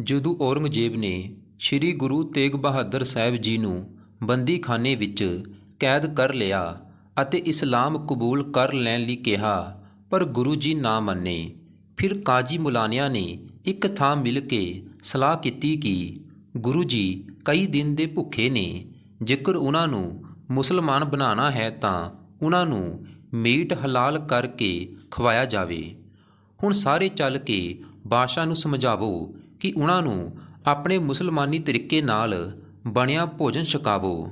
ਜਦੋਂ ਔਰੰਗਜ਼ੇਬ ਨੇ ਸ੍ਰੀ ਗੁਰੂ ਤੇਗ ਬਹਾਦਰ ਸਾਹਿਬ ਜੀ ਨੂੰ ਬੰਦੀਖਾਨੇ ਵਿੱਚ ਕੈਦ ਕਰ ਲਿਆ ਅਤੇ ਇਸਲਾਮ ਕਬੂਲ ਕਰ ਲੈਣ ਲਈ ਕਿਹਾ, ਪਰ ਗੁਰੂ ਜੀ ਨਾ ਮੰਨੇ। ਫਿਰ ਕਾਜੀ ਮੁਲਾਨਿਆਂ ਨੇ ਇੱਕ ਥਾਂ ਮਿਲ ਕੇ ਸਲਾਹ ਕੀਤੀ ਕਿ ਗੁਰੂ ਜੀ ਕਈ ਦਿਨ ਦੇ ਭੁੱਖੇ ਨੇ, ਜੇਕਰ ਉਹਨਾਂ ਨੂੰ ਮੁਸਲਮਾਨ ਬਣਾਉਣਾ ਹੈ ਤਾਂ ਉਹਨਾਂ ਨੂੰ ਮੀਟ ਹਲਾਲ ਕਰਕੇ ਖਵਾਇਆ ਜਾਵੇ। ਹੁਣ ਸਾਰੇ ਚੱਲ ਕੇ ਬਾਦਸ਼ਾਹ ਨੂੰ ਸਮਝਾਵੋ ਕਿ ਉਹਨਾਂ ਨੂੰ ਆਪਣੇ ਮੁਸਲਮਾਨੀ ਤਰੀਕੇ ਨਾਲ ਬਣਿਆ ਭੋਜਨ ਛਕਾਵੋ।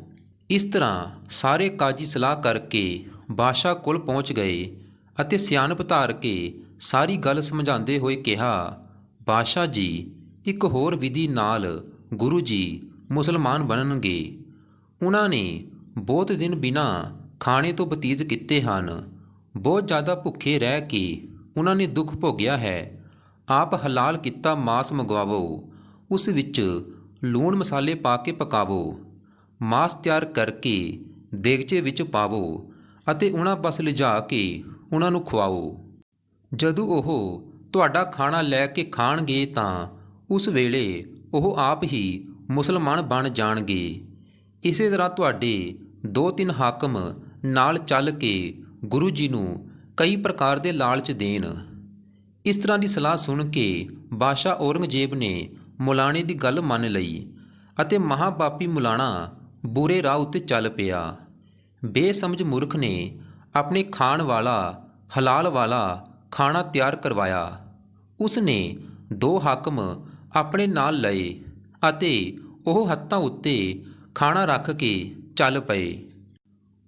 ਇਸ ਤਰ੍ਹਾਂ ਸਾਰੇ ਕਾਜੀ ਸਲਾਹ ਕਰਕੇ ਬਾਦਸ਼ਾਹ ਕੋਲ ਪਹੁੰਚ ਗਏ ਅਤੇ ਸਿਆਣਪ ਧਾਰ ਕੇ ਸਾਰੀ ਗੱਲ ਸਮਝਾਉਂਦੇ ਹੋਏ ਕਿਹਾ, ਬਾਦਸ਼ਾਹ ਜੀ, ਇੱਕ ਹੋਰ ਵਿਧੀ ਨਾਲ ਗੁਰੂ ਜੀ ਮੁਸਲਮਾਨ ਬਣਨਗੇ। ਉਹਨਾਂ ਨੇ ਬਹੁਤ ਦਿਨ ਬਿਨਾ ਖਾਣੇ ਤੋਂ ਬਤੀਤ ਕੀਤੇ ਹਨ। ਬਹੁਤ ਜ਼ਿਆਦਾ ਭੁੱਖੇ ਰਹਿ ਕੇ ਉਹਨਾਂ ਨੇ ਦੁੱਖ ਭੋਗਿਆ ਹੈ। ਆਪ ਹਲਾਲ ਕੀਤਾ ਮਾਸ ਮੰਗਵਾਵੋ, ਉਸ ਵਿੱਚ ਲੂਣ ਮਸਾਲੇ ਪਾ ਕੇ ਪਕਾਵੋ, ਮਾਸ ਤਿਆਰ ਕਰਕੇ ਦੇਗਚੇ ਵਿੱਚ ਪਾਵੋ ਅਤੇ ਉਹਨਾਂ ਪਾਸ ਲਿਜਾ ਕੇ ਉਹਨਾਂ ਨੂੰ ਖਵਾਓ ਜਦੋਂ ਉਹ ਤੁਹਾਡਾ ਖਾਣਾ ਲੈ ਕੇ ਖਾਣਗੇ ਤਾਂ ਉਸ ਵੇਲੇ ਉਹ ਆਪ ਹੀ ਮੁਸਲਮਾਨ ਬਣ ਜਾਣਗੇ। ਇਸੇ ਤਰ੍ਹਾਂ ਤੁਹਾਡੇ ਦੋ ਤਿੰਨ ਹਾਕਮ ਨਾਲ ਚੱਲ ਕੇ ਗੁਰੂ ਜੀ ਨੂੰ ਕਈ ਪ੍ਰਕਾਰ ਦੇ ਲਾਲਚ ਦੇਣ। ਇਸ ਤਰ੍ਹਾਂ ਦੀ ਸਲਾਹ ਸੁਣ ਕੇ ਬਾਦਸ਼ਾਹ ਔਰੰਗਜ਼ੇਬ ਨੇ ਮੁਲਾਣੇ ਦੀ ਗੱਲ ਮੰਨ ਲਈ ਅਤੇ ਮਹਾਪਾਪੀ ਮੁਲਾਣਾ ਬੁਰੇ ਰਾਹ ਉੱਤੇ ਚੱਲ ਪਿਆ। ਬੇਸਮਝ ਮੂਰਖ ਨੇ ਆਪਣੇ ਖਾਣ ਵਾਲਾ, ਹਲਾਲ ਵਾਲਾ ਖਾਣਾ ਤਿਆਰ ਕਰਵਾਇਆ। ਉਸ ਨੇ ਦੋ ਹਾਕਮ ਆਪਣੇ ਨਾਲ ਲਏ ਅਤੇ ਉਹ ਹੱਥਾਂ ਉੱਤੇ ਖਾਣਾ ਰੱਖ ਕੇ ਚੱਲ ਪਏ।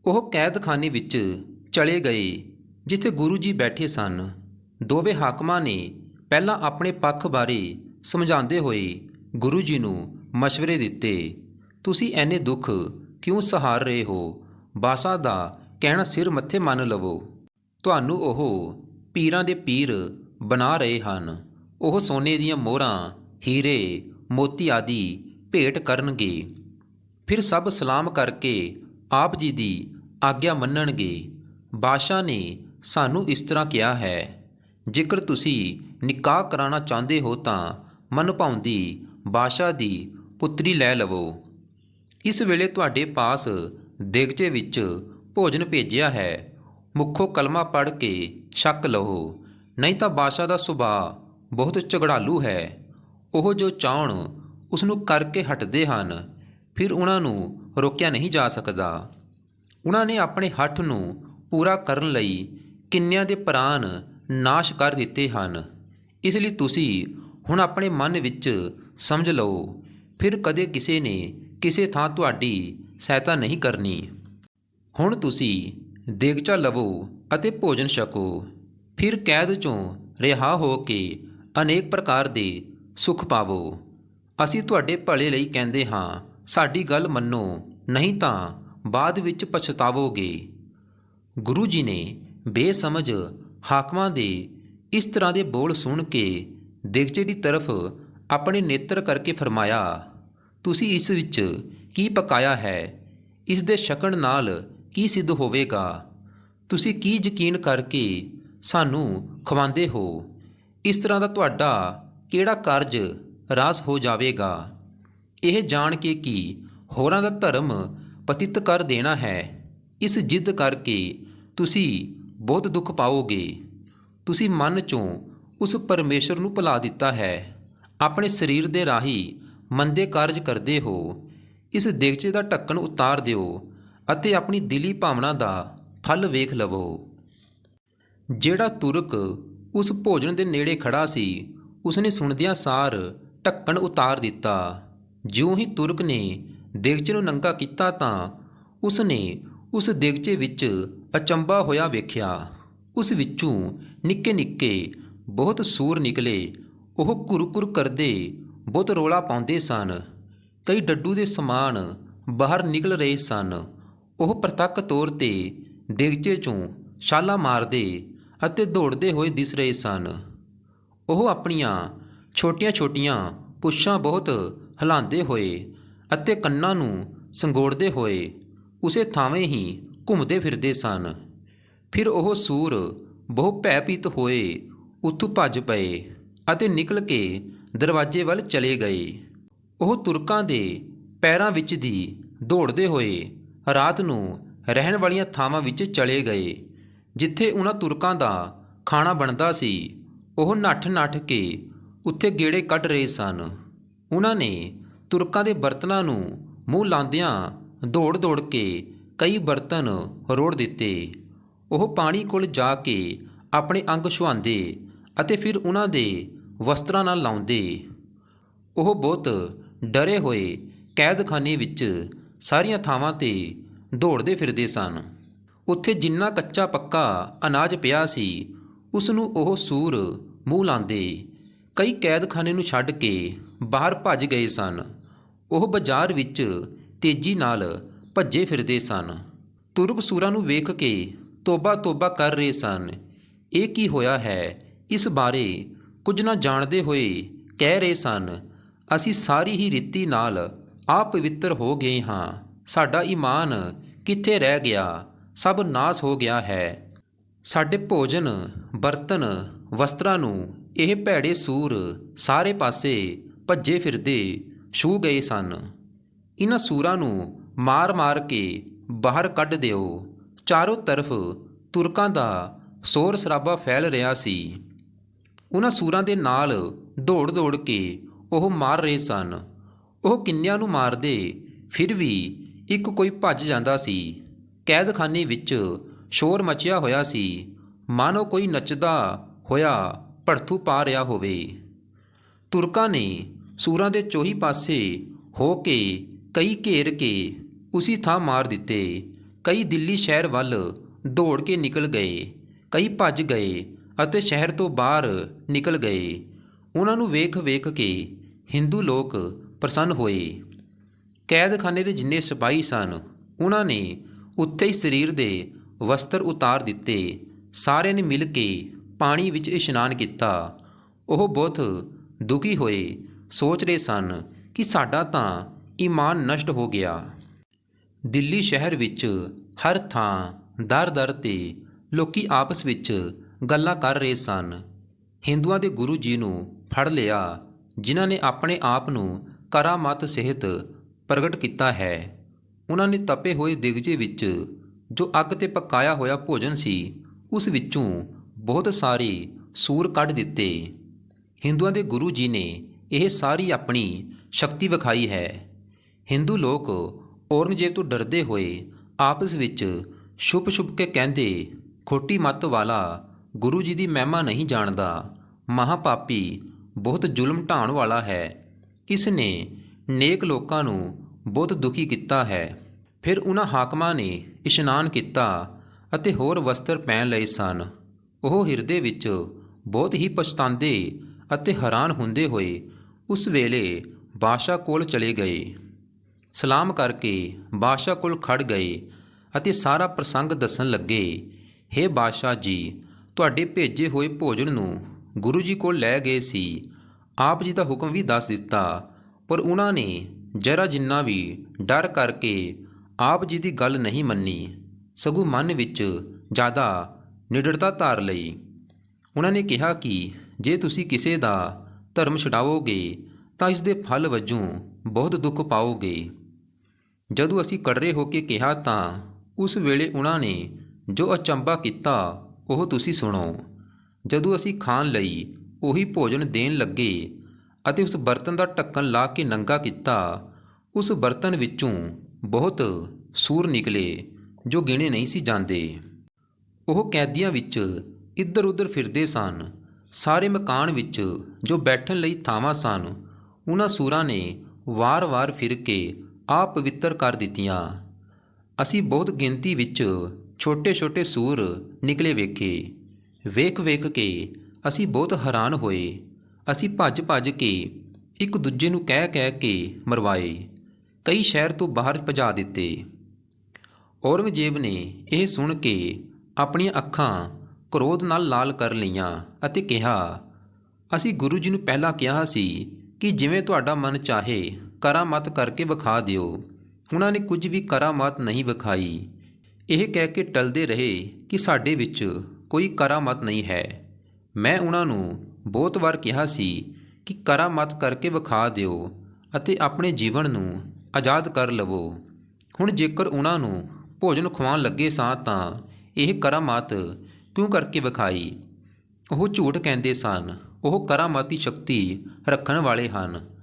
ਉਹ ਕੈਦਖਾਨੇ ਵਿੱਚ ਚਲੇ ਗਏ, ਜਿੱਥੇ ਗੁਰੂ ਜੀ ਬੈਠੇ ਸਨ। ਦੋਵੇਂ ਹਾਕਮਾਂ ਨੇ ਪਹਿਲਾਂ ਆਪਣੇ ਪੱਖ ਬਾਰੇ ਸਮਝਾਉਂਦੇ ਹੋਏ ਗੁਰੂ ਜੀ ਨੂੰ ਮਸ਼ਵਰੇ ਦਿੱਤੇ, ਤੁਸੀਂ ਐਨੇ ਦੁੱਖ ਕਿਉਂ ਸਹਾਰ ਰਹੇ ਹੋ? ਬਾਸਾ ਦਾ ਕਹਿਣਾ ਸਿਰ ਮੱਥੇ ਮੰਨ ਲਵੋ। ਤੁਹਾਨੂੰ ਉਹ ਪੀਰਾਂ ਦੇ ਪੀਰ ਬਣਾ ਰਹੇ ਹਨ। ਉਹ ਸੋਨੇ ਦੀਆਂ ਮੋਹਰਾਂ, ਹੀਰੇ, ਮੋਤੀ ਆਦਿ ਭੇਟ ਕਰਨਗੇ। ਫਿਰ ਸਭ ਸਲਾਮ ਕਰਕੇ ਆਪ ਜੀ ਦੀ ਆਗਿਆ ਮੰਨਣਗੇ। ਬਾਦਸ਼ਾਹ ਨੇ ਸਾਨੂੰ ਇਸ ਤਰ੍ਹਾਂ ਕਿਹਾ ਹੈ ਜੇਕਰ ਤੁਸੀਂ ਨਿਕਾਹ ਕਰਾਉਣਾ ਚਾਹੁੰਦੇ ਹੋ ਤਾਂ ਮਨਭਾਉਂਦੀ ਬਾਦਸ਼ਾਹ ਦੀ ਪੁੱਤਰੀ ਲੈ ਲਵੋ। ਇਸ ਵੇਲੇ ਤੁਹਾਡੇ ਪਾਸ ਦੇਗਚੇ ਵਿੱਚ ਭੋਜਨ ਭੇਜਿਆ ਹੈ। ਮੁੱਖੋ ਕਲਮਾ ਪੜ੍ਹ ਕੇ ਛਕ ਲਵੋ। ਨਹੀਂ ਤਾਂ ਬਾਦਸ਼ਾਹ ਦਾ ਸੁਭਾਅ ਬਹੁਤ ਝਗੜਾਲੂ ਹੈ। ਉਹ ਜੋ ਚਾਹਣ ਉਸ ਨੂੰ ਕਰਕੇ ਹਟਦੇ ਹਨ। ਫਿਰ ਉਹਨਾਂ ਨੂੰ ਰੋਕਿਆ ਨਹੀਂ ਜਾ ਸਕਦਾ। ਉਹਨਾਂ ਨੇ ਆਪਣੇ ਹੱਠ ਨੂੰ ਪੂਰਾ ਕਰਨ ਲਈ ਕਿੰਨਿਆਂ ਦੇ ਪ੍ਰਾਨ ਨਾਸ਼ ਕਰ ਦਿੱਤੇ ਹਨ। ਇਸ ਲਈ ਤੁਸੀਂ ਹੁਣ ਆਪਣੇ ਮਨ ਵਿੱਚ ਸਮਝ ਲਓ, ਫਿਰ ਕਦੇ ਕਿਸੇ ਨੇ ਕਿਸੇ ਥਾਂ ਤੁਹਾਡੀ ਸਹਾਇਤਾ ਨਹੀਂ ਕਰਨੀ। ਹੁਣ ਤੁਸੀਂ ਦੇਗਚਾ ਲਵੋ ਅਤੇ ਭੋਜਨ ਛਕੋ। ਫਿਰ ਕੈਦ ਚੋਂ ਰਿਹਾ ਹੋ ਕੇ ਅਨੇਕ ਪ੍ਰਕਾਰ ਦੇ ਸੁਖ ਪਾਵੋ। ਅਸੀਂ ਤੁਹਾਡੇ ਭਲੇ ਲਈ ਕਹਿੰਦੇ ਹਾਂ, ਸਾਡੀ ਗੱਲ ਮੰਨੋ, ਨਹੀਂ ਤਾਂ ਬਾਅਦ ਵਿੱਚ ਪਛਤਾਵੋਗੇ। ਗੁਰੂ ਜੀ ਨੇ ਬੇਸਮਝ ਹਾਕਮਾਂ ਦੇ ਇਸ ਤਰ੍ਹਾਂ ਦੇ ਬੋਲ ਸੁਣ ਕੇ ਦੇਗਚੇ ਦੀ ਤਰਫ ਆਪਣੇ ਨੇਤਰ ਕਰਕੇ ਫਰਮਾਇਆ, ਤੁਸੀਂ ਇਸ ਵਿੱਚ ਕੀ ਪਕਾਇਆ ਹੈ? ਇਸ ਦੇ ਸ਼ਕਣ ਨਾਲ ਕੀ ਸਿੱਧ ਹੋਵੇਗਾ? ਤੁਸੀਂ ਕੀ ਯਕੀਨ ਕਰਕੇ ਸਾਨੂੰ ਖਵਾਉਂਦੇ ਹੋ? ਇਸ ਤਰ੍ਹਾਂ ਦਾ ਤੁਹਾਡਾ ਕਿਹੜਾ ਕਾਰਜ ਰਾਸ ਹੋ ਜਾਵੇਗਾ? ਇਹ ਜਾਣ ਕੇ ਕਿ ਹੋਰਾਂ ਦਾ ਧਰਮ ਪਤਿਤ ਕਰ ਦੇਣਾ ਹੈ। ਇਸ ਜਿੱਦ ਕਰਕੇ ਤੁਸੀਂ ਬਹੁਤ ਦੁੱਖ ਪਾਓਗੇ। ਤੁਸੀਂ ਮਨ ਚੋਂ ਉਸ ਪਰਮੇਸ਼ਰ ਨੂੰ ਭੁਲਾ ਦਿੱਤਾ ਹੈ। ਆਪਣੇ ਸਰੀਰ ਦੇ ਰਾਹੀਂ ਮੰਦੇ ਕਾਰਜ ਕਰਦੇ ਹੋ। ਇਸ ਦੇਗਚੇ ਦਾ ਢੱਕਣ ਉਤਾਰ ਦਿਓ ਅਤੇ ਆਪਣੀ ਦਿਲੀ ਭਾਵਨਾ ਦਾ ਫਲ ਵੇਖ ਲਵੋ। ਜਿਹੜਾ ਤੁਰਕ ਉਸ ਭੋਜਨ ਦੇ ਨੇੜੇ ਖੜਾ ਸੀ, ਉਸਨੇ ਸੁਣਦਿਆਂ ਸਾਰ ਢੱਕਣ ਉਤਾਰ ਦਿੱਤਾ। ਜਿਉਂ ਹੀ ਤੁਰਕ ਨੇ ਦੇਗਚੇ ਨੂੰ ਨੰਗਾ ਕੀਤਾ ਤਾਂ ਉਸਨੇ ਉਸ ਦੇਗਚੇ ਵਿੱਚ ਅਚੰਬਾ ਹੋਇਆ ਵੇਖਿਆ। ਉਸ ਵਿੱਚੋਂ ਨਿੱਕੇ ਨਿੱਕੇ ਬਹੁਤ ਸੂਰ ਨਿਕਲੇ। ਉਹ ਕੁਰਕੁਰ ਕਰਦੇ ਬਹੁਤ ਰੋਲਾ ਪਾਉਂਦੇ ਸਨ। ਕਈ ਡੱਡੂ ਦੇ ਸਮਾਨ ਬਾਹਰ ਨਿਕਲ ਰਹੇ ਸਨ। ਉਹ ਪ੍ਰਤੱਖ ਤੌਰ ਤੇ ਦੇਗਚੇ ਚੋਂ ਛਾਲਾ ਮਾਰਦੇ ਅਤੇ ਦੌੜਦੇ ਹੋਏ ਦਿਸ ਰਹੇ ਸਨ। ਉਹ ਆਪਣੀਆਂ ਛੋਟੀਆਂ-ਛੋਟੀਆਂ ਪੁੱਛਾਂ ਬਹੁਤ ਹਿਲਾਉਂਦੇ ਹੋਏ ਅਤੇ ਕੰਨਾਂ ਨੂੰ ਸੰਗੋੜਦੇ ਹੋਏ ਉਸੇ ਥਾਵੇਂ ਹੀ ਘੁੰਮਦੇ ਫਿਰਦੇ ਸਨ। ਫਿਰ ਉਹ ਸੂਰ ਬਹੁ ਭੈਭੀਤ ਹੋਏ, ਉੱਥੋਂ ਭੱਜ ਪਏ ਅਤੇ ਨਿਕਲ ਕੇ ਦਰਵਾਜ਼ੇ ਵੱਲ ਚਲੇ ਗਏ। ਉਹ ਤੁਰਕਾਂ ਦੇ ਪੈਰਾਂ ਵਿੱਚ ਦੀ ਦੌੜਦੇ ਹੋਏ ਰਾਤ ਨੂੰ ਰਹਿਣ ਵਾਲੀਆਂ ਥਾਵਾਂ ਵਿੱਚ ਚਲੇ ਗਏ, ਜਿੱਥੇ ਉਹਨਾਂ ਤੁਰਕਾਂ ਦਾ ਖਾਣਾ ਬਣਦਾ ਸੀ। ਉਹ ਨੱਠ-ਨੱਠ ਕੇ ਉੱਥੇ ਗੇੜੇ ਕੱਢ ਰਹੇ ਸਨ। ਉਹਨਾਂ ਨੇ ਤੁਰਕਾਂ ਦੇ ਬਰਤਨਾਂ ਨੂੰ ਮੂੰਹ ਦੌੜ-ਦੌੜ ਕੇ ਕਈ ਬਰਤਨ ਰੋੜ ਦਿੱਤੇ। ਉਹ ਪਾਣੀ ਕੋਲ ਜਾ ਕੇ ਆਪਣੇ ਅੰਗ ਛੁਹਾਉਂਦੇ ਅਤੇ ਫਿਰ ਉਹਨਾਂ ਦੇ ਵਸਤਰਾਂ ਨਾਲ ਲਾਉਂਦੇ। ਉਹ ਬਹੁਤ ਡਰੇ ਹੋਏ ਕੈਦਖਾਨੇ ਵਿੱਚ ਸਾਰੀਆਂ ਥਾਵਾਂ ਤੇ ਦੌੜਦੇ ਫਿਰਦੇ ਸਨ। ਉੱਥੇ ਜਿੰਨਾ ਕੱਚਾ ਪੱਕਾ ਅਨਾਜ ਪਿਆ ਸੀ ਉਸ ਨੂੰ ਉਹ ਸੂਰ ਮੂੰਹ ਲਾਉਂਦੇ। ਕਈ ਕੈਦਖਾਨੇ ਨੂੰ ਛੱਡ ਕੇ ਬਾਹਰ ਭੱਜ ਗਏ ਸਨ। ਉਹ ਬਾਜ਼ਾਰ ਵਿੱਚ ਤੇਜ਼ੀ ਨਾਲ ਭੱਜੇ ਫਿਰਦੇ ਸਨ। ਤੁਰਕ ਸੂਰਾਂ ਨੂੰ ਵੇਖ ਕੇ ਤੋਬਾ ਤੋਬਾ ਕਰ ਰਹੇ ਸਨ। ਇਹ ਕੀ ਹੋਇਆ ਹੈ? ਇਸ ਬਾਰੇ ਕੁਝ ਨਾ ਜਾਣਦੇ ਹੋਏ ਕਹਿ ਰਹੇ ਸਨ, ਅਸੀਂ ਸਾਰੀ ਹੀ ਰੀਤੀ ਨਾਲ ਆਪ ਪਵਿੱਤਰ ਹੋ ਗਏ ਹਾਂ। ਸਾਡਾ ਈਮਾਨ ਕਿੱਥੇ ਰਹਿ ਗਿਆ? ਸਭ ਨਾਸ ਹੋ ਗਿਆ ਹੈ। ਸਾਡੇ ਭੋਜਨ, ਬਰਤਨ, ਵਸਤਰਾਂ ਨੂੰ ਇਹ ਭੈੜੇ ਸੂਰ ਸਾਰੇ ਪਾਸੇ ਭੱਜੇ ਫਿਰਦੇ ਛੂ ਗਏ ਸਨ। ਇਹਨਾਂ ਸੂਰਾਂ ਨੂੰ ਮਾਰ-ਮਾਰ ਕੇ ਬਾਹਰ ਕੱਢ ਦਿਓ। ਚਾਰੋਂ ਤਰਫ ਤੁਰਕਾਂ ਦਾ ਸ਼ੋਰ ਸ਼ਰਾਬਾ ਫੈਲ ਰਿਹਾ ਸੀ। ਉਹਨਾਂ ਸੂਰਾਂ ਦੇ ਨਾਲ ਦੌੜ-ਦੌੜ ਕੇ ਉਹ ਮਾਰ ਰਹੇ ਸਨ। ਉਹ ਕਿੰਨਿਆਂ ਨੂੰ ਮਾਰਦੇ ਫਿਰ ਵੀ ਇੱਕ ਕੋਈ ਭੱਜ ਜਾਂਦਾ ਸੀ। ਕੈਦਖਾਨੇ ਵਿੱਚ ਸ਼ੋਰ ਮਚਿਆ ਹੋਇਆ ਸੀ। ਮਾਨੋ ਕੋਈ ਨੱਚਦਾ ਹੋਇਆ ਭੜਥੂ ਪਾ ਰਿਹਾ ਹੋਵੇ। ਤੁਰਕਾਂ ਨੇ ਸੂਰਾਂ ਦੇ ਚੋਹੀ ਪਾਸੇ ਹੋ ਕੇ ਕਈ ਘੇਰ ਕੇ ਉਸੇ ਥਾਂ ਮਾਰ ਦਿੱਤੇ। ਕਈ ਦਿੱਲੀ ਸ਼ਹਿਰ ਵੱਲ ਦੌੜ ਕੇ ਨਿਕਲ ਗਏ। ਕਈ ਭੱਜ ਗਏ ਅਤੇ ਸ਼ਹਿਰ ਤੋਂ ਬਾਹਰ ਨਿਕਲ ਗਏ। ਉਹਨਾਂ ਨੂੰ ਵੇਖ-ਵੇਖ ਕੇ ਹਿੰਦੂ ਲੋਕ ਪ੍ਰਸੰਨ ਹੋਏ। ਕੈਦਖਾਨੇ ਦੇ ਜਿੰਨੇ ਸਿਪਾਹੀ ਸਨ, ਉਹਨਾਂ ਨੇ ਉੱਥੇ ਹੀ ਸਰੀਰ ਦੇ ਵਸਤਰ ਉਤਾਰ ਦਿੱਤੇ। ਸਾਰਿਆਂ ਨੇ ਮਿਲ ਕੇ ਪਾਣੀ ਵਿੱਚ ਇਸ਼ਨਾਨ ਕੀਤਾ। ਉਹ ਬਹੁਤ ਦੁਖੀ ਹੋਏ। ਸੋਚ ਰਹੇ ਸਨ ਕਿ ਸਾਡਾ ਤਾਂ ਈਮਾਨ ਨਸ਼ਟ ਹੋ ਗਿਆ। ਦਿੱਲੀ ਸ਼ਹਿਰ ਵਿੱਚ ਹਰ ਥਾਂ ਦਰ-ਦਰ ਤੇ ਲੋਕੀ ਆਪਸ ਵਿੱਚ ਗੱਲਾਂ ਕਰ ਰਹੇ ਸਨ। ਹਿੰਦੂਆਂ ਦੇ ਗੁਰੂ ਜੀ ਨੂੰ ਫੜ ਲਿਆ, ਜਿਨ੍ਹਾਂ ਨੇ ਆਪਣੇ ਆਪ ਨੂੰ ਕਰਾਮਾਤ ਸਹਿਤ ਪ੍ਰਗਟ ਕੀਤਾ ਹੈ। ਉਹਨਾਂ ਨੇ ਤਪੇ ਹੋਏ ਦਿਗਜੇ ਵਿੱਚ ਜੋ ਅੱਗ ਤੇ ਪਕਾਇਆ ਹੋਇਆ ਭੋਜਨ ਸੀ, ਉਸ ਵਿੱਚੋਂ ਬਹੁਤ ਸਾਰੇ ਸੂਰ ਕੱਢ ਦਿੱਤੇ। ਹਿੰਦੂਆਂ ਦੇ ਗੁਰੂ ਜੀ ਨੇ ਇਹ ਸਾਰੀ ਆਪਣੀ ਸ਼ਕਤੀ ਵਿਖਾਈ ਹੈ। ਹਿੰਦੂ ਲੋਕ ਔਰੰਗਜ਼ੇਬ ਤੋਂ ਡਰਦੇ ਹੋਏ ਆਪਸ ਵਿੱਚ ਛੁਪ-ਛੁਪ ਕੇ ਕਹਿੰਦੇ, ਖੋਟੀ ਮੱਤ ਵਾਲਾ ਗੁਰੂ ਜੀ ਦੀ ਮਹਿਮਾ ਨਹੀਂ ਜਾਣਦਾ। ਮਹਾਪਾਪੀ ਬਹੁਤ ਜ਼ੁਲਮ ਢਾਣ ਵਾਲਾ ਹੈ। ਇਸ ਨੇ ਨੇਕ ਲੋਕਾਂ ਨੂੰ ਬਹੁਤ ਦੁਖੀ ਕੀਤਾ ਹੈ। ਫਿਰ ਉਹਨਾਂ ਹਾਕਮਾਂ ਨੇ ਇਸ਼ਨਾਨ ਕੀਤਾ ਅਤੇ ਹੋਰ ਵਸਤਰ ਪਹਿਨ ਲਏ ਸਨ। ਉਹ ਹਿਰਦੇ ਵਿੱਚ ਬਹੁਤ ਹੀ ਪਛਤਾਉਂਦੇ ਅਤੇ ਹੈਰਾਨ ਹੁੰਦੇ ਹੋਏ ਉਸ ਵੇਲੇ ਬਾਦਸ਼ਾਹ ਕੋਲ ਚਲੇ ਗਏ। ਸਲਾਮ ਕਰਕੇ ਬਾਦਸ਼ਾਹ ਕੋਲ ਖੜ ਗਏ ਅਤੇ ਸਾਰਾ ਪ੍ਰਸੰਗ ਦੱਸਣ ਲੱਗੇ हे ਬਾਦਸ਼ਾਹ ਜੀ, ਤੁਹਾਡੇ ਭੇਜੇ ਹੋਏ ਭੋਜਨ ਨੂੰ ਗੁਰੂ ਜੀ ਕੋਲ ਲੈ ਗਏ ਸੀ। ਆਪ ਜੀ ਦਾ ਹੁਕਮ ਵੀ ਦੱਸ ਦਿੱਤਾ, ਪਰ ਉਹਨਾਂ ਨੇ ਜਰਾ ਜਿੰਨਾ ਵੀ ਡਰ ਕਰਕੇ ਆਪ ਜੀ ਦੀ ਗੱਲ ਨਹੀਂ ਮੰਨੀ, ਸਗੋਂ ਮਨ ਵਿੱਚ ਜ਼ਿਆਦਾ ਨਿਡਰਤਾ ਧਾਰ ਲਈ। ਉਹਨਾਂ ਨੇ ਕਿਹਾ ਕਿ ਜੇ ਤੁਸੀਂ ਕਿਸੇ ਦਾ ਧਰਮ ਛਡਾਵੋਗੇ, ਤਾਂ ਇਸ ਦੇ ਫਲ ਵਜੋਂ ਬਹੁਤ ਦੁੱਖ ਪਾਓਗੇ। ਜਦੋਂ ਅਸੀਂ ਕੜਰੇ ਹੋ ਕੇ ਕਿਹਾ ਤਾਂ ਉਸ ਵੇਲੇ ਉਹਨਾਂ ਨੇ ਜੋ ਅਚੰਬਾ ਕੀਤਾ, ਉਹ ਤੁਸੀਂ ਸੁਣੋ। ਜਦੋਂ ਅਸੀਂ ਖਾਣ ਲਈ ਉਹੀ ਭੋਜਨ ਦੇਣ ਲੱਗੇ ਅਤੇ ਉਸ ਬਰਤਨ ਦਾ ਢੱਕਣ ਲਾ ਕੇ ਨੰਗਾ ਕੀਤਾ, ਉਸ ਬਰਤਨ ਵਿੱਚੋਂ ਬਹੁਤ ਸੂਰ ਨਿਕਲੇ ਜੋ ਗਿਣੇ ਨਹੀਂ ਸੀ ਜਾਂਦੇ। ਉਹ ਕੈਦੀਆਂ ਵਿੱਚ ਇੱਧਰ-ਉੱਧਰ ਫਿਰਦੇ ਸਨ। ਸਾਰੇ ਮਕਾਨ ਵਿੱਚ ਜੋ ਬੈਠਣ ਲਈ ਥਾਵਾਂ ਸਨ, ਉਹਨਾਂ ਸੂਰਾਂ ਨੇ ਵਾਰ-ਵਾਰ ਫਿਰ ਕੇ ਆਪ ਪਵਿੱਤਰ ਕਰ ਦਿੱਤੀਆਂ। ਅਸੀਂ ਬਹੁਤ ਗਿਣਤੀ ਵਿੱਚ ਛੋਟੇ-ਛੋਟੇ ਸੂਰ ਨਿਕਲੇ ਵੇਖੇ। ਵੇਖ-ਵੇਖ ਕੇ ਅਸੀਂ ਬਹੁਤ ਹੈਰਾਨ ਹੋਏ। ਅਸੀਂ ਭੱਜ-ਭੱਜ ਕੇ ਇੱਕ ਦੂਜੇ ਨੂੰ ਕਹਿ-ਕਹਿ ਕੇ ਮਰਵਾਏ। ਕਈ ਸ਼ਹਿਰ ਤੋਂ ਬਾਹਰ ਭਜਾ ਦਿੱਤੇ। ਔਰੰਗਜ਼ੇਬ ਨੇ ਇਹ ਸੁਣ ਕੇ ਆਪਣੀਆਂ ਅੱਖਾਂ ਕ੍ਰੋਧ ਨਾਲ ਲਾਲ ਕਰ ਲਈਆਂ ਅਤੇ ਕਿਹਾ, ਅਸੀਂ ਗੁਰੂ ਜੀ ਨੂੰ ਪਹਿਲਾਂ ਕਿਹਾ ਸੀ ਕਿ ਜਿਵੇਂ ਤੁਹਾਡਾ ਮਨ ਚਾਹੇ ਕਰਾਮਾਤ ਕਰਕੇ ਵਿਖਾ ਦਿਓ। ਉਹਨਾਂ ਨੇ ਕੁਝ ਵੀ ਕਰਾਮਾਤ ਨਹੀਂ ਵਿਖਾਈ। ਇਹ ਕਹਿ ਕੇ ਟਲਦੇ ਰਹੇ ਕਿ ਸਾਡੇ ਵਿੱਚ ਕੋਈ ਕਰਾਮਾਤ ਨਹੀਂ ਹੈ। ਮੈਂ ਉਹਨਾਂ ਨੂੰ ਬਹੁਤ ਵਾਰ ਕਿਹਾ ਸੀ ਕਿ ਕਰਾਮਾਤ ਕਰਕੇ ਵਿਖਾ ਦਿਓ ਅਤੇ ਆਪਣੇ ਜੀਵਨ ਨੂੰ ਆਜ਼ਾਦ ਕਰ ਲਵੋ। ਹੁਣ ਜੇਕਰ ਉਹਨਾਂ ਨੂੰ ਭੋਜਨ ਖਵਾਉਣ ਲੱਗੇ ਸਾਂ ਤਾਂ ਇਹ ਕਰਾਮਾਤ ਕਿਉਂ ਕਰਕੇ ਵਿਖਾਈ? ਉਹ ਝੂਠ ਕਹਿੰਦੇ ਸਨ। ਉਹ ਕਰਾਮਾਤੀ ਸ਼ਕਤੀ ਰੱਖਣ ਵਾਲੇ ਹਨ।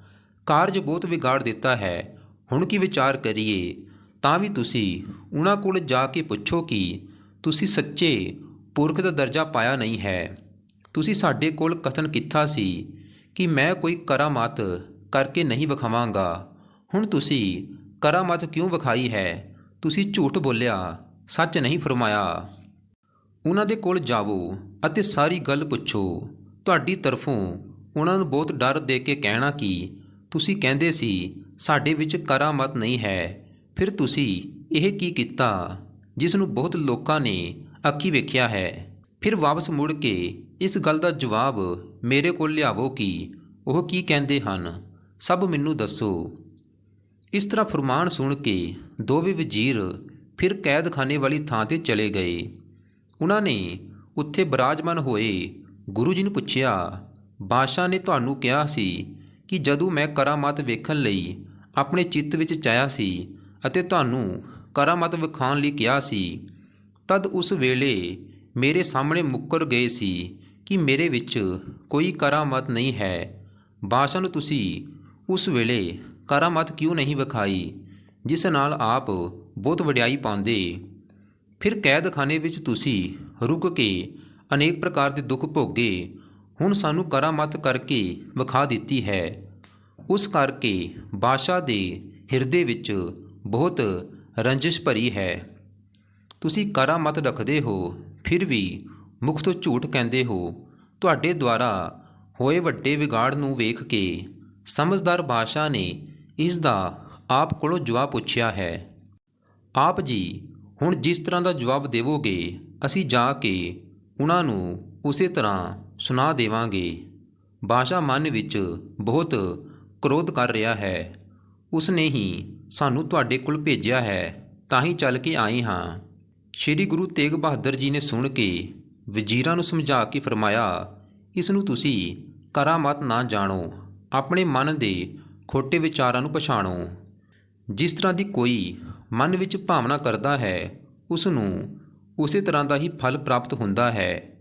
ਕਾਰਜ ਬਹੁਤ ਵਿਗਾੜ ਦਿੱਤਾ ਹੈ। ਹੁਣ ਕੀ ਵਿਚਾਰ ਕਰੀਏ? ਤਾਂ ਵੀ ਤੁਸੀਂ ਉਹਨਾਂ ਕੋਲ ਜਾ ਕੇ ਪੁੱਛੋ ਕਿ ਤੁਸੀਂ ਸੱਚੇ ਪੁਰਖ ਦਾ ਦਰਜਾ ਪਾਇਆ ਨਹੀਂ ਹੈ। ਤੁਸੀਂ ਸਾਡੇ ਕੋਲ ਕਥਨ ਕੀਤਾ ਸੀ ਕਿ ਮੈਂ ਕੋਈ ਕਰਾਮਾਤ ਕਰਕੇ ਨਹੀਂ ਵਿਖਾਵਾਂਗਾ। ਹੁਣ ਤੁਸੀਂ ਕਰਾਮਾਤ ਕਿਉਂ ਵਿਖਾਈ ਹੈ? ਤੁਸੀਂ ਝੂਠ ਬੋਲਿਆ, ਸੱਚ ਨਹੀਂ ਫਰਮਾਇਆ। ਉਹਨਾਂ ਦੇ ਕੋਲ ਜਾਵੋ ਅਤੇ ਸਾਰੀ ਗੱਲ ਪੁੱਛੋ। ਤੁਹਾਡੀ ਤਰਫੋਂ ਉਹਨਾਂ ਨੂੰ ਬਹੁਤ ਡਰ ਦੇ ਕੇ ਕਹਿਣਾ ਕਿ ਤੁਸੀਂ ਕਹਿੰਦੇ ਸੀ, ਸਾਡੇ ਵਿੱਚ ਕਰਾਮਤ ਨਹੀਂ ਹੈ। ਫਿਰ ਤੁਸੀਂ ਇਹ ਕੀ ਕੀਤਾ? ਜਿਸ ਨੂੰ ਬਹੁਤ ਲੋਕਾਂ ਨੇ ਅੱਖੀ ਵੇਖਿਆ ਹੈ। ਫਿਰ ਵਾਪਸ ਮੁੜ ਕੇ ਇਸ ਗੱਲ ਦਾ ਜਵਾਬ ਮੇਰੇ ਕੋਲ ਲਿਆਵੋ ਕਿ ਉਹ ਕੀ ਕਹਿੰਦੇ ਹਨ? ਸਭ ਮੈਨੂੰ ਦੱਸੋ। ਇਸ ਤਰ੍ਹਾਂ ਫਰਮਾਨ ਸੁਣ ਕੇ ਦੋਵੇਂ ਵਜ਼ੀਰ ਫਿਰ ਕੈਦਖਾਨੇ ਵਾਲੀ ਥਾਂ ਤੇ ਚਲੇ ਗਏ। ਉਹਨਾਂ ਨੇ ਉੱਥੇ ਬਰਾਜਮਾਨ ਹੋਏ ਗੁਰੂ ਜੀ ਨੂੰ ਪੁੱਛਿਆ, ਬਾਦਸ਼ਾਹ ਨੇ ਤੁਹਾਨੂੰ ਕਿਹਾ ਸੀ ਕਿ ਜਦੋਂ ਮੈਂ ਕਰਾਮਾਤ ਵੇਖਣ ਲਈ ਆਪਣੇ ਚਿੱਤ ਵਿੱਚ ਚਾਹਿਆ ਸੀ ਅਤੇ ਤੁਹਾਨੂੰ ਕਰਾਮਾਤ ਵਿਖਾਉਣ ਲਈ ਕਿਹਾ ਸੀ, ਤਦ ਉਸ ਵੇਲੇ ਮੇਰੇ ਸਾਹਮਣੇ ਮੁੱਕਰ ਗਏ ਸੀ ਕਿ ਮੇਰੇ ਵਿੱਚ ਕੋਈ ਕਰਾਮਾਤ ਨਹੀਂ ਹੈ। ਬਾਦਸ਼ਾਹ ਨੂੰ ਤੁਸੀਂ ਉਸ ਵੇਲੇ ਕਰਾਮਾਤ ਕਿਉਂ ਨਹੀਂ ਵਿਖਾਈ, ਜਿਸ ਨਾਲ ਆਪ ਬਹੁਤ ਵਡਿਆਈ ਪਾਉਂਦੇ? ਫਿਰ ਕੈਦਖਾਨੇ ਵਿੱਚ ਤੁਸੀਂ ਰੁਕ ਕੇ ਅਨੇਕ ਪ੍ਰਕਾਰ ਦੇ ਦੁੱਖ ਭੋਗੇ ਹੁਣ ਸਾਨੂੰ ਕਰਾਮਤ ਕਰਕੇ ਵਿਖਾ ਦਿੱਤੀ ਹੈ। ਉਸ ਕਰਕੇ ਬਾਦਸ਼ਾਹ ਦੇ ਹਿਰਦੇ ਵਿੱਚ ਬਹੁਤ ਰੰਜਿਸ਼ ਭਰੀ ਹੈ। ਤੁਸੀਂ ਕਰਾਮਤ ਰੱਖਦੇ ਹੋ, ਫਿਰ ਵੀ ਮੁਖ ਤੋਂ ਝੂਠ ਕਹਿੰਦੇ ਹੋ। ਤੁਹਾਡੇ ਦੁਆਰਾ ਹੋਏ ਵੱਡੇ ਵਿਗਾੜ ਨੂੰ ਵੇਖ ਕੇ ਸਮਝਦਾਰ ਬਾਦਸ਼ਾਹ ਨੇ ਇਸ ਦਾ ਆਪ ਕੋਲੋਂ ਜਵਾਬ ਪੁੱਛਿਆ ਹੈ। ਆਪ ਜੀ, ਹੁਣ ਜਿਸ ਤਰ੍ਹਾਂ ਦਾ ਜਵਾਬ ਦੇਵੋਗੇ, ਅਸੀਂ ਜਾ ਕੇ ਉਹਨਾਂ ਨੂੰ ਉਸੇ ਤਰ੍ਹਾਂ ਸੁਣਾ ਦੇਵਾਂਗੇ। ਬਾਸ਼ਾ ਮਨ ਵਿੱਚ ਬਹੁਤ ਕ੍ਰੋਧ ਕਰ ਰਿਹਾ ਹੈ। ਉਸ ਨੇ ਹੀ ਸਾਨੂੰ ਤੁਹਾਡੇ ਕੋਲ ਭੇਜਿਆ ਹੈ, ਤਾਂ ਹੀ ਚੱਲ ਕੇ ਆਏ ਹਾਂ। ਸ੍ਰੀ ਗੁਰੂ ਤੇਗ ਬਹਾਦਰ ਜੀ ਨੇ ਸੁਣ ਕੇ ਵਜ਼ੀਰਾਂ ਨੂੰ ਸਮਝਾ ਕੇ ਫਰਮਾਇਆ, ਇਸ ਨੂੰ ਤੁਸੀਂ ਕਰਾਮਤ ਨਾ ਜਾਣੋ, ਆਪਣੇ ਮਨ ਦੇ ਖੋਟੇ ਵਿਚਾਰਾਂ ਨੂੰ ਪਛਾਣੋ। ਜਿਸ ਤਰ੍ਹਾਂ ਦੀ ਕੋਈ ਮਨ ਵਿੱਚ ਭਾਵਨਾ ਕਰਦਾ ਹੈ, ਉਸ ਨੂੰ ਉਸੇ ਤਰ੍ਹਾਂ ਦਾ ਹੀ ਫਲ ਪ੍ਰਾਪਤ ਹੁੰਦਾ ਹੈ।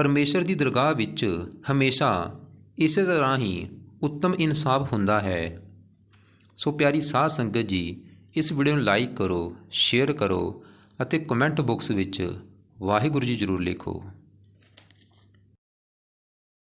ਪਰਮੇਸ਼ਰ ਦੀ ਦਰਗਾਹ ਵਿੱਚ ਹਮੇਸ਼ਾ ਇਸੇ ਤਰ੍ਹਾਂ ਹੀ ਉੱਤਮ ਇਨਸਾਫ ਹੁੰਦਾ ਹੈ। ਸੋ ਪਿਆਰੀ ਸਾਧ ਸੰਗਤ ਜੀ, ਇਸ ਵੀਡੀਓ ਨੂੰ ਲਾਈਕ ਕਰੋ, ਸ਼ੇਅਰ ਕਰੋ ਅਤੇ ਕਮੈਂਟ ਬਾਕਸ ਵਿੱਚ ਵਾਹਿਗੁਰੂ ਜੀ ਜ਼ਰੂਰ ਲਿਖੋ।